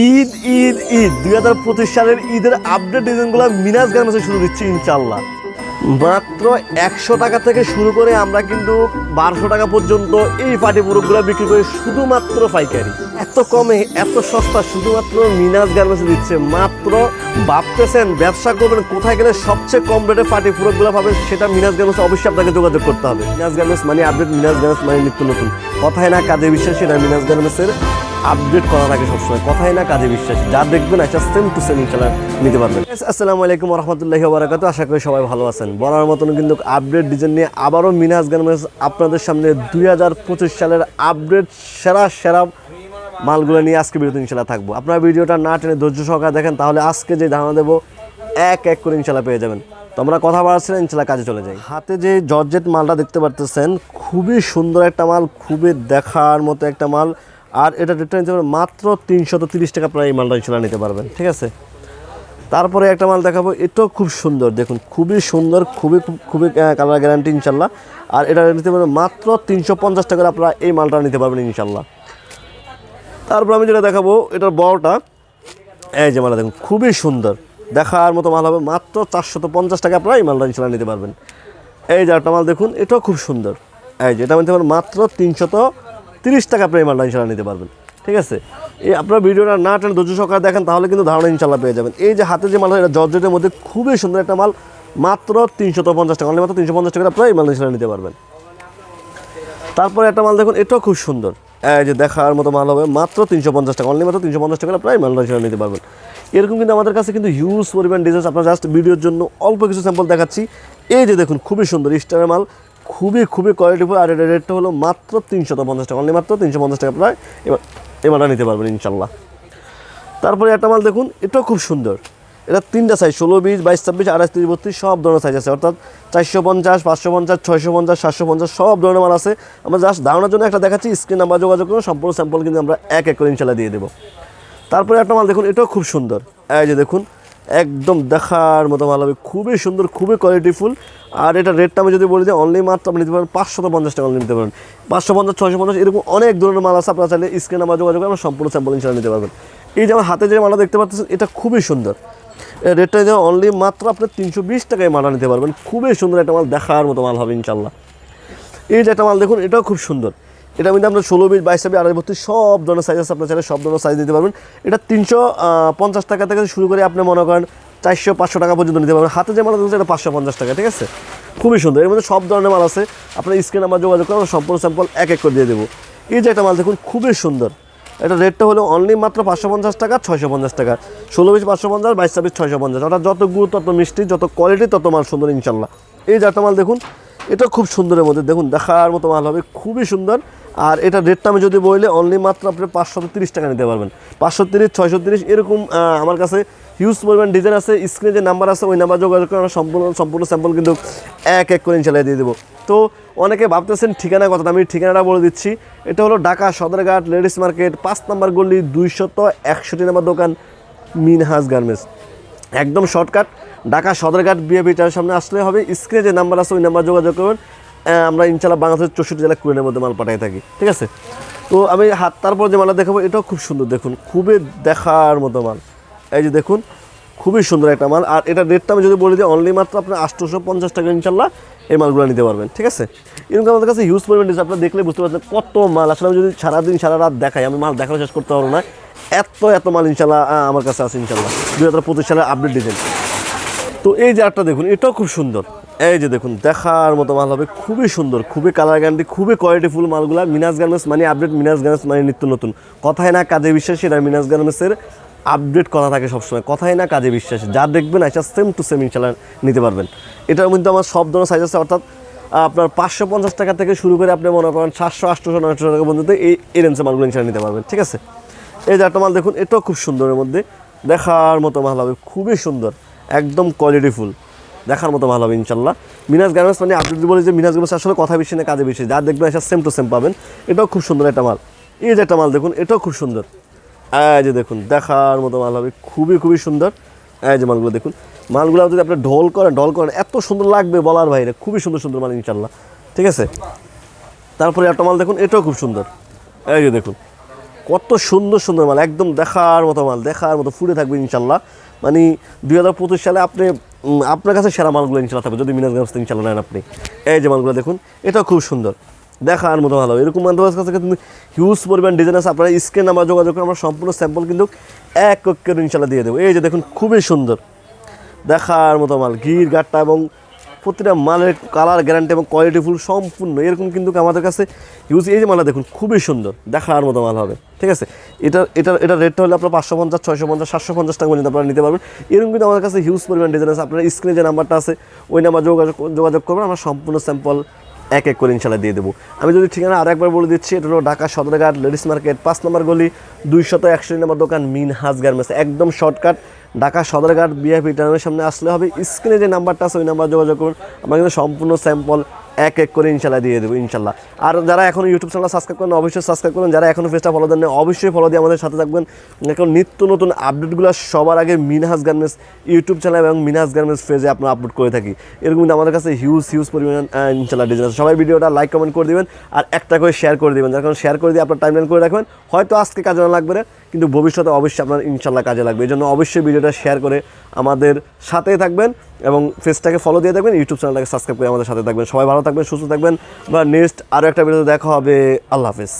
ঈদ ঈদ ঈদ। দুই হাজার পঁচিশ সালের ঈদের আপডেট ডিজাইনগুলো মিনাজ গার্মেন্টসে শুরু দিচ্ছি ইনশাল্লাহ মাত্র একশো টাকা থেকে শুরু করে আমরা কিন্তু বারোশো টাকা পর্যন্ত এই পাটি পুরোগুলো বিক্রি করি শুধুমাত্র পাইকারি। এত কমে, এত সস্তা, শুধুমাত্র মিনাজ গার্মেন্টসে দিচ্ছে। মাত্র ভাবতেছেন ব্যবসা করবেন, কোথায় গেলে সবচেয়ে কম রেটে পাটি পুরোগুলো পাবেন সেটা মিনাজ গার্মেন্টস অবশ্যই আপনাকে যোগাযোগ করতে হবে। মিনাজ গার্মেন্টস মানে আপডেট মিনাজ গার্মেন্টস মানে নিত্য নতুন। কথায় না কাজে বিশ্বাস সেটা মিনাজ গার্মেন্টসের আপডেট করা থাকে সবসময় কথাই না, কাজে বিশ্বাস। যা দেখবেন একটা সেম টু সেম ইনশাল্লাহ নিতে পারবেন। আসসালামু আলাইকুম রহমতুল্লাহি বারাকাতু আশা করি সবাই ভালো আছেন। বলার মতন কিন্তু আপডেট ডিজাইন নিয়ে আবারও মিনাজ গার্মেন্টস আপনাদের সামনে দুই হাজার পঁচিশ সালের আপডেট সেরা সেরা মালগুলো নিয়ে আজকে ভিডিওতে ইনশাল্লাহ থাকব। আপনারা ভিডিওটা না টেনে ধৈর্য সহকারে দেখেন, তাহলে আজকে যে ধারণা দেবো, এক এক করে ইনশাল্লাহ পেয়ে যাবেন। তো আমরা কথা বাড়াচ্ছিলাম ইনশাল্লাহ কাজে চলে যাই। হাতে যে জর্জেট মালটা দেখতে পারতেছেন, খুবই সুন্দর একটা মাল, খুবই দেখার মতো একটা মাল। আর এটা রেটটা নিতে পারবেন মাত্র তিনশত তিরিশ টাকা প্রায় এই মালটা ইনশাল্লাহ নিতে পারবেন, ঠিক আছে? তারপরে একটা মাল দেখাবো, এটাও খুব সুন্দর, দেখুন, খুবই সুন্দর, খুবই খুবই কালার গ্যারান্টি ইনশাল্লাহ। আর এটা নিতে পারবেন মাত্র তিনশো পঞ্চাশ টাকার আপনারা এই মালটা নিতে পারবেন ইনশাল্লাহ। তারপর আমি যেটা দেখাবো, এটার বড়টা, এই যে মালটা দেখুন, খুবই সুন্দর। দেখার মতো মাল হবে, মাত্র চারশত পঞ্চাশ টাকা আপনারা এই মালটা ইনশাল্লাহ নিতে পারবেন। এই যে একটা মাল দেখুন, এটাও খুব সুন্দর। এই যে এটা নিতে পারবেন মাত্র তিনশত তিরিশ টাকা আপনারা এই মালটা ইনশাল্লাহ নিতে পারবেন। ঠিক আছে? এই আপনার ভিডিওটা না টেনে ধৈর্য সহকারে দেখেন, তাহলে কিন্তু ধারণা ইনশাল্লাহ পেয়ে যাবেন। এই যে হাতে যে মাল এটা জর্জেটের মধ্যে খুবই সুন্দর একটা মাল, মাত্র তিনশত পঞ্চাশ টাকা মাত্র তিনশো পঞ্চাশ টাকা আপনারা এই মাল ইনশাল্লাহ নিতে পারবেন। তারপরে একটা মাল দেখুন, এটাও খুব সুন্দর। যে দেখার মতো মাল হবে, মাত্র তিনশো পঞ্চাশ টাকা, অনলি মাত্র তিনশো পঞ্চাশ টাকা প্রায় মালটা হিসেবে নিতে পারবেন। এরকম কিন্তু আমাদের কাছে কিন্তু হিউজ পরিমাণ ডিজাইন আপনার জাস্ট ভিডিওর জন্য অল্প কিছু স্যাম্পল দেখাচ্ছি। এই যে দেখুন, খুবই সুন্দর স্টারের মাল খুবই খুবই কোয়ালিটিফুল আর এটা রেটটা হলো মাত্র তিনশো পঞ্চাশ টাকা। অনলি মাত্র তিনশো পঞ্চাশ টাকা প্রায় এবার মালটা নিতে পারবেন ইনশাল্লাহ। তারপরে একটা মাল দেখুন, এটাও খুব সুন্দর। এটা তিনটা সাইজ ষোলো বিশ, বাইশ, ছাব্বিশ, আঠাশ, তিরিশ, বত্রিশ, সব ধরনের সাইজ আছে। অর্থাৎ চারশো পঞ্চাশ, পাঁচশো পঞ্চাশ, ছয়শো পঞ্চাশ, সাতশো পঞ্চাশ, সব ধরনের মাল আছে। আমরা জাস্ট ধারণার জন্য একটা দেখাচ্ছি স্ক্রিন নাম্বার যোগাযোগ করুন, সম্পূর্ণ স্যাম্পল কিন্তু আমরা এক এক করে ইনশাল্লাহ দিয়ে দেবো। তারপরে একটা মাল দেখুন, এটাও খুব সুন্দর। এই যে দেখুন একদম দেখার মতো মাল হবে। খুবই সুন্দর, খুবই কোয়ালিটিফুল আর এটা রেটটা আমি যদি বলি যে অনলি মাত্র আপনি নিতে পারেন পাঁচশো পঞ্চাশ টাকা নিতে পারেন। পাঁচশো পঞ্চাশ, ছয়শো পঞ্চাশ এরকম অনেক ধরনের মাল আছে। আপনারা চাইলে স্ক্রিন নাম্বার যোগাযোগ করে আমরা সম্পূর্ণ স্যাম্পল ইনশাল্লাহ নিতে পারবেন। এই যে আমার হাতে যে মালটা দেখতে পাচ্ছেন, এটা খুবই সুন্দর। রেটটা যে অনলি মাত্র আপনি তিনশো বিশ টাকায় মালটা নিতে পারবেন। খুবই সুন্দর একটা মাল, দেখার মতো মাল হবে ইনশাল্লাহ এই যে একটা মাল দেখুন, এটাও খুব সুন্দর। এটা মধ্যে আপনার ষোলো বিশ বাইশ আড়াই বত্রিশ সব ধরনের সাইজ আছে, আপনার চাইলে সব ধরনের সাইজ দিতে পারবেন। এটা তিনশো পঞ্চাশ টাকা থেকে শুরু করে আপনি মনে করেন চারশো, পাঁচশো টাকা পর্যন্ত নিতে পারবেন। হাতে যে মাল আছে এটা পাঁচশো, পঞ্চাশ টাকা, ঠিক আছে? খুবই সুন্দর। এর মধ্যে সব ধরনের মাল আছে। আপনার স্ক্রিন আমার যোগাযোগ করে সম্পূর্ণ স্যাম্পল এক এক করে দিয়ে দেবো। এই যে একটা মাল দেখুন, খুবই সুন্দর। এটা রেটটা হলো অনলি মাত্র পাঁচশো পঞ্চাশ টাকা, ছয়শো পঞ্চাশ টাকা। ষোলো বিশ পাঁচশো পঞ্চাশ, বাইশ ছাব্বিশ, ছয়শো পঞ্চাশ। অর্থাৎ যত গুড়, তত মিষ্টি, যত কোয়ালিটি তত মাল সুন্দর, ইনশাল্লাহ। এই যে একটা মাল দেখুন এটা খুব সুন্দরের মধ্যে। দেখুন, দেখার মতো মাল হবে, খুবই সুন্দর। আর এটা রেটটা আমি যদি বলি অনলি মাত্র আপনি পাঁচশো তিরিশ টাকা নিতে পারবেন। পাঁচশো তিরিশ, ছয়শো তিরিশ, এরকম আমার কাছে হিউজ পরিমাণ ডিজাইন আছে। স্ক্রিনে যে নাম্বার আছে, ওই নাম্বার যোগাযোগ করে আমরা সম্পূর্ণ সম্পূর্ণ স্যাম্পল কিন্তু এক এক করে ইনশাল্লাহ দিয়ে দেবো। তো অনেকে ভাবতেছেন ঠিকানা কথা, আমি ঠিকানাটা বলে দিচ্ছি। এটা হলো ঢাকা সদরঘাট লেডিস মার্কেট, পাঁচ নাম্বার গল্লি দুইশত একষট্টি নাম্বার দোকান, মিনহাজ গার্মেন্টস। একদম শর্টকাট ঢাকা সদরঘাট বিএপি চারের সামনে আসলে হবে। স্ক্রিনে যে নাম্বার আছে, ওই নাম্বার যোগাযোগ করবেন আমরা ইনশাল্লাহ বাংলাদেশের চৌষট্টি জেলা কুড়িনের মধ্যে মাল পাঠিয়ে থাকি। ঠিক আছে? তো আমি হাত, তারপর যে মালটা দেখাবো, এটাও খুব সুন্দর দেখুন। খুবই দেখার মতো মাল। এই যে দেখুন, খুবই সুন্দর একটা মাল। আর এটা রেটটা আমি যদি বলি যে অনলি মাত্র আপনার আটশোশো পঞ্চাশ টাকা ইনশাল্লাহ এই মালগুলো নিতে পারবেন। ঠিক আছে? এরকম আমাদের কাছে হিউজ পরিমাণ আপনারা দেখলে বুঝতে পারছেন কত মাল। আসলে আমি যদি সারাদিন, সারা রাত দেখাই, আমি মাল দেখানো শেষ করতে পারব না। এত এত মাল ইনশাল্লাহ আমার কাছে আছে ইনশাল্লাহ দুই হাজার পঁচিশ সালের আপডেট ডিজাইন তো এই যে আরটা দেখুন, এটাও খুব সুন্দর। এই যে দেখুন, দেখার মতো মাল হবে, খুবই সুন্দর, খুবই কালার গ্যারান্টি খুবই কোয়ালিটিফুল মালগুলা, মিনাস গার্মেন্টস মানে আপডেট মিনাস গার্মেন্টস মানে নিত্য নতুন। কথায় না কাজে বিশ্বাসী এটা মিনাস গার্মেন্টসের আপডেট করা থাকে সবসময়। কথায় না কাজে বিশ্বাসী, যা দেখবেন এটা সেম টু সেম ইনশাল্লাহ নিতে পারবেন। এটার মধ্যে আমার সব ধরনের সাইজ আছে, অর্থাৎ, আপনার পাঁচশো পঞ্চাশ টাকা থেকে শুরু করে আপনি মনে করেন সাতশো আটশোশো নয়শো টাকা পর্যন্ত এই এই মালগুলো ইনশাল্লাহ নিতে পারবেন, ঠিক আছে? এই একটা মাল দেখুন, এটাও খুব সুন্দরের মধ্যে, দেখার মতো মাল হবে, খুবই সুন্দর। একদম কোয়ালিটিফুল দেখার মতো ভালো হবে ইনশাল্লাহ। মিনাজ গার্মেন্টস মানে আপনি যদি বলি যে মিনাজ গার্মেন্টস আসলে কথা বেশি না, কাজে বেশি যা দেখবেন সেম টু সেম পাবেন। এটাও খুব সুন্দর একটা মাল। এই যে একটা মাল দেখুন, এটাও খুব সুন্দর। এই যে দেখুন, দেখার মতো মাল হবে, খুবই খুবই সুন্দর। এই যে মালগুলো দেখুন, মালগুলো যদি আপনি ঢোল করেন, ঢল করেন, এত সুন্দর লাগবে বলার বাইরে, খুবই সুন্দর সুন্দর মাল ইনশাল্লাহ। ঠিক আছে? তারপরে একটা মাল দেখুন, এটাও খুব সুন্দর। এই যে দেখুন, কত সুন্দর সুন্দর মাল, একদম দেখার মতো মাল, দেখার মতো, ফুটে থাকবে ইনশাল্লাহ। মানে দুই হাজার পঁচিশ সালে আপনি আপনার কাছে সেরা মালগুলো ইনশাল্লাহ থাকবে। যদি মিনাজ গাছ থেকে ইনশাল্লাহ নেন আপনি। এই যে মালগুলো দেখুন, এটাও খুব সুন্দর। দেখার মতো ভালো। এরকম মানুষের কাছে কিন্তু হিউজ পরিমাণ ডিজাইন আছে। আপনারা স্ক্রিন আমরা যোগাযোগ করে আমরা সম্পূর্ণ স্যাম্পল কিন্তু এক করে ইনশাল্লাহ দিয়ে দেবো। এই যে দেখুন, খুবই সুন্দর। দেখার মতো মাল। গির, গাট্টা এবং প্রতিটা মালের কালার গ্যারান্টি এবং কোয়ালিটি ফুল সম্পূর্ণ। এরকম কিন্তু আমাদের কাছে ইউজ এই যে মালটা দেখুন, খুবই সুন্দর। দেখার মতো মাল হবে। ঠিক আছে? এটা এটা এটা রেটটা হলে আপনার পাঁচশো পঞ্চাশ, ছয়শো পঞ্চাশ, সাতশো পঞ্চাশ টাকা পর্যন্ত আপনারা নিতে পারবেন। এরকম কিন্তু আমাদের কাছে হিউজ পরিমাণ ডিজাইন আছে। আপনার স্ক্রিনে যে নাম্বারটা আছে, ওই নাম্বার যোগাযোগ যোগাযোগ করবেন। আমরা সম্পূর্ণ স্যাম্পল এক এক করে ইনশাল্লাহ দিয়ে দেবো। আমি যদি ঠিকানা আর একবার বলে দিচ্ছি, এটা হলো ঢাকা সদরঘাট, লেডিস মার্কেট, পাঁচ নম্বর গলি, দুইশত একশো নম্বর দোকান, মিনহাজ গার্মেন্টস একদম শর্টকাট ঢাকা সদরঘাট বিআইপি টার্মের সামনে আসলে হবে। স্ক্রিনে যে নাম্বারটা আছে, ওই নাম্বার যোগাযোগ করুন। আমরা কিন্তু সম্পূর্ণ স্যাম্পল এক এক করে ইনশাল্লাহ দিয়ে দেবো, ইনশাল্লাহ। আর যারা এখন ইউটিউব চ্যানেল সাবস্ক্রাইব করেন অবশ্যই সাবস্ক্রাইব করুন। যারা এখনও ফেসটা ফলো দেন অবশ্যই ফলো দিয়ে আমাদের সাথে থাকবেন। এখন নিত্য নতুন আপডেটগুলো সবার আগে মিনহাজ গার্মেন্টস ইউটিউব চ্যানেল এবং মিনহাজ গার্মেন্টস পেজে আপনারা আপলোড করে থাকি। এরকম আমাদের কাছে হিউজ হিউজ পরিমাণ ইনশাল্লাহ ডিজাইন আছে। সবাই ভিডিওটা লাইক কমেন্ট করে দিবেন আর একটা করে শেয়ার করে দিবেন। যার কারণে শেয়ার করে দিয়ে আপনার টাইমলাইন করে রাখবেন। হয়তো আজকে কাজে না লাগবে না কিন্তু ভবিষ্যতে অবশ্যই আপনার ইনশাল্লাহ কাজে লাগবে। এই জন্য অবশ্যই ভিডিওটা শেয়ার করে আমাদের সাথেই থাকবেন এবং ফেসটাকে ফলো দিয়ে থাকবেন ইউটিউব চ্যানেলটাকে সাবস্ক্রাইব করে আমাদের সাথে থাকবেন। সবাই ভালো থাকবেন সুস্থ থাকবেন। বা নেক্সট আরও একটা ভিডিও দেখা হবে। আল্লাহ হাফেজ।